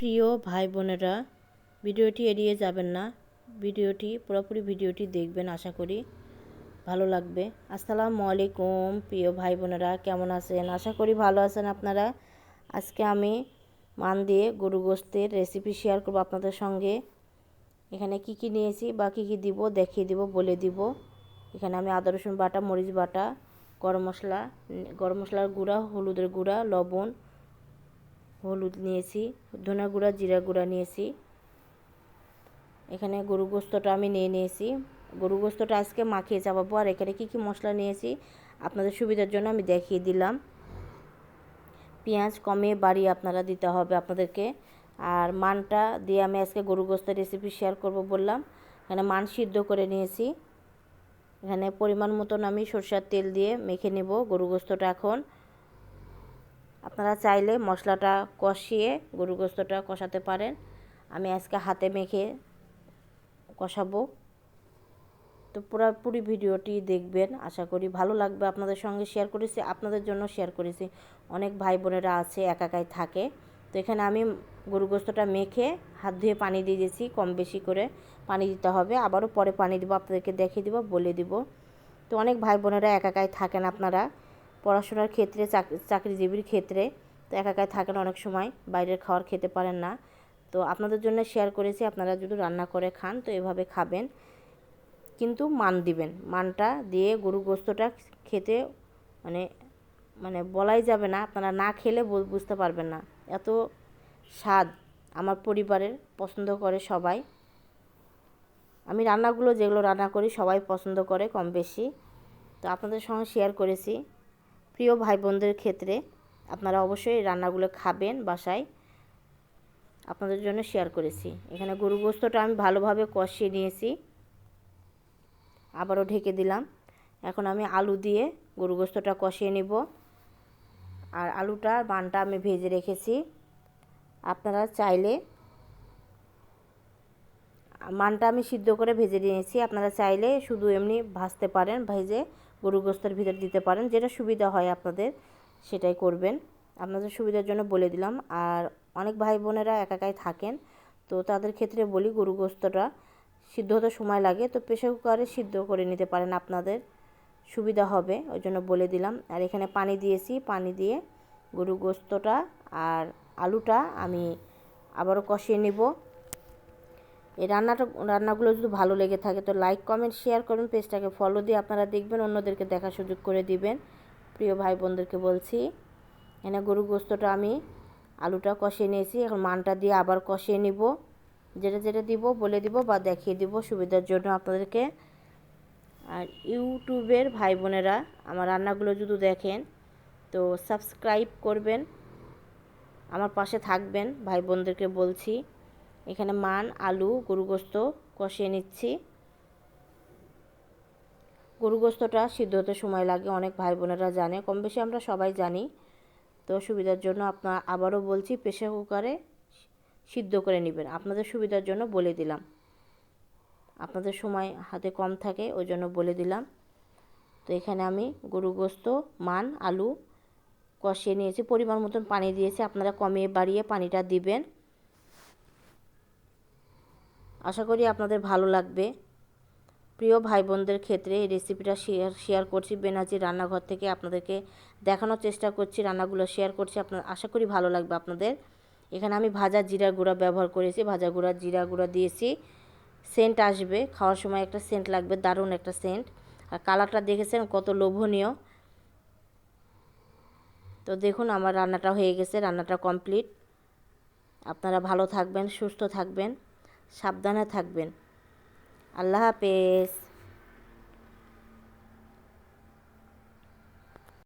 প্রিয় ভাই বোনেরা ভিডিওটি এড়িয়ে যাবেন না। ভিডিওটি, পুরোপুরি ভিডিওটি দেখবেন আশা করি। ভালো লাগবে। আসসালামু আলাইকুম, প্রিয় ভাই বোনেরা কেমন আছেন? আশা করি ভালো আছেন আপনারা। আজকে আমি মান দিয়ে গরু গোস্তের রেসিপি শেয়ার করব আপনাদের সঙ্গে। এখানে কি কি নিয়েছি বা কী কী দিব দেখিয়ে দিব, বলে দিব। এখানে আমি আদা, রসুন বাটা, মরিচ বাটা, গরম মশলা, গরম মশলার গুঁড়া, হলুদের গুঁড়া, লবণ হলুদ নিয়েছি, ধনে গুঁড়া, জিরা গুঁড়া নিয়েছি। এখানে গরু গোস্তটা আমি নিয়ে নিয়েছি। গরু গোস্তটা আজকে মাখিয়ে চাপাবো। আর এখানে কী কী মশলা নিয়েছি, আপনাদের সুবিধার জন্য আমি দেখিয়ে দিলাম। পেঁয়াজ, কমে বাড়ি আপনারা দিতে হবে আপনাদেরকে। আর মানটা দিয়ে আমি আজকে গরু গোস্তের রেসিপি শেয়ার করব বললাম। এখানে মান সিদ্ধ করে নিয়েছি। এখানে পরিমাণ মতন আমি সরষের তেল দিয়ে মেখে নেব গরু গোস্তটা এখন। আপনারা চাইলে মশলাটা কষিয়ে গরু গোস্তটা কষাতে পারেন। আমি আজকে হাতে মেখে কষাবো। তো পুরোপুরি ভিডিওটি দেখবেন, আশা করি ভালো লাগবে। আপনাদের সঙ্গে শেয়ার করেছি, আপনাদের জন্য শেয়ার করেছি। অনেক ভাই বোনেরা আছে একাকাই থাকে। তো এখানে আমি গরু গোস্তটা মেখে হাত ধুয়ে পানি দিয়ে দিয়েছি, কম বেশি করে পানি দিতে হবে। আবারও পরে পানি দেবো, আপনাদেরকে দেখিয়ে দিব, বলে দিব। তো অনেক ভাই বোনেরা একাকাই থাকেন আপনারা। পড়াশোনার ক্ষেত্রে চাকরিজীবীর ক্ষেত্রে তো একাকাই থাকেন অনেক সময়, বাইরের খাবার খেতে পারেন না। তো আপনাদের জন্য শেয়ার করেছি, আপনারা যদি রান্না করে খান তো এভাবে খাবেন। কিন্তু মান দিবেন, মানটা দিয়ে গরু গোস্তটা খেতে মানে মানে বলাই যাবে না, আপনারা না খেলে বুঝতে পারবেন না। এত স্বাদ আমার পরিবারের পছন্দ করে সবাই। আমি রান্নাগুলো যেগুলো রান্না করি সবাই পছন্দ করে কম বেশি তো আপনাদের সঙ্গে শেয়ার করেছি। প্রিয় ভাই বোনদের ক্ষেত্রে আপনারা অবশ্যই রান্নাগুলো খাবেন বাসায়। আপনাদের জন্য শেয়ার করেছি। এখানে গরু গোস্তটা আমি ভালোভাবে কষিয়ে নিয়েছি। আবারও ঢেকে দিলাম। এখন আমি আলু দিয়ে গরু গোস্তটা কষিয়ে নিব। আর আলুটা, বানটা আমি ভেজে রেখেছি। আপনারা চাইলে মানটা আমি সিদ্ধ করে ভেজে নিয়েছি। আপনারা চাইলে শুধু এমনি ভাজতে পারেন, ভেজে গরু গোস্তের ভিতর দিতে পারেন, যেটা সুবিধা হয় আপনাদের, সেটাই করবেন। আপনাদের সুবিধার জন্য বলে দিলাম। আর অনেক ভাই বোনেরা একাকাই থাকেন, তো তাদের ক্ষেত্রে বলি গরু গোস্তটা সিদ্ধ হতে সময় লাগে, তো প্রেশার কুকারে সিদ্ধ করে নিতে পারেন আপনাদের, সুবিধা হবে, ওই জন্য বলে দিলাম। আর এখানে পানি দিয়েছি, পানি দিয়ে গরু গোস্তটা আর আলুটা আমি আবারও কষিয়ে নিব। এই রান্নাটা, রান্নাগুলো যদি ভালো লেগে থাকে তো লাইক কমেন্ট শেয়ার করুন পেজটাকে। ফলো দিয়ে আপনারা দেখবেন, অন্যদেরকে দেখার সুযোগ করে দিবেন। প্রিয় ভাই বোনদেরকে বলছি এখানে গরু গোস্তটা আমি আলুটা কষিয়ে নিয়েছি, এখন মানটা দিয়ে আবার কষিয়ে নিব। যেটা যেটা দিব বলে দিব বা দেখিয়ে দিব সুবিধার জন্য আপনাদেরকে। আর ইউটিউবের ভাই বোনেরা আমার রান্নাগুলো যদি দেখেন, তো সাবস্ক্রাইব করবেন। আমার পাশে থাকবেন, ভাই বোনদেরকে বলছি। এখানে মান, আলু গরু গোস্ত কষিয়ে নিচ্ছি। গরু গোস্তটা সিদ্ধ হতে সময় লাগে, অনেক ভাই বোনেরা জানে কম বেশি আমরা সবাই জানি। তো সুবিধার জন্য আপনার, আবারও বলছি প্রেশার কুকারে সিদ্ধ করে নেবেন। আপনাদের সুবিধার জন্য বলে দিলাম। আপনাদের সময় হাতে কম থাকে, ওই জন্য বলে দিলাম। তো এখানে আমি গরু গোস্ত মান, আলু কষিয়ে নিয়েছি। পরিমাণ মতন পানি দিয়েছি, আপনারা কমিয়ে বাড়িয়ে পানিটা দিবেন। আশা করি আপনাদের ভালো লাগবে। প্রিয় ভাই বোনদের ক্ষেত্রে এই রেসিপিটা শেয়ার শেয়ার করছি। বেনাজি রান্নাঘর থেকে আপনাদেরকে দেখানোর চেষ্টা করছি, রান্নাগুলো শেয়ার করছি। আপনার, আশা করি ভালো লাগবে আপনাদের। এখানে আমি ভাজা জিরা গুঁড়া ব্যবহার করেছি। ভাজা গুঁড়া, জিরা গুঁড়া দিয়েছি। সেন্ট আসবে। খাওয়ার সময় একটা সেন্ট লাগবে, দারুণ একটা সেন্ট আর কালারটা দেখেছেন কত লোভনীয়। তো দেখুন, আমার রান্নাটা হয়ে গেছে। রান্নাটা কমপ্লিট আপনারা ভালো থাকবেন, সুস্থ থাকবেন। সাবধানে থাকবেন। আল্লাহ হাফেজ।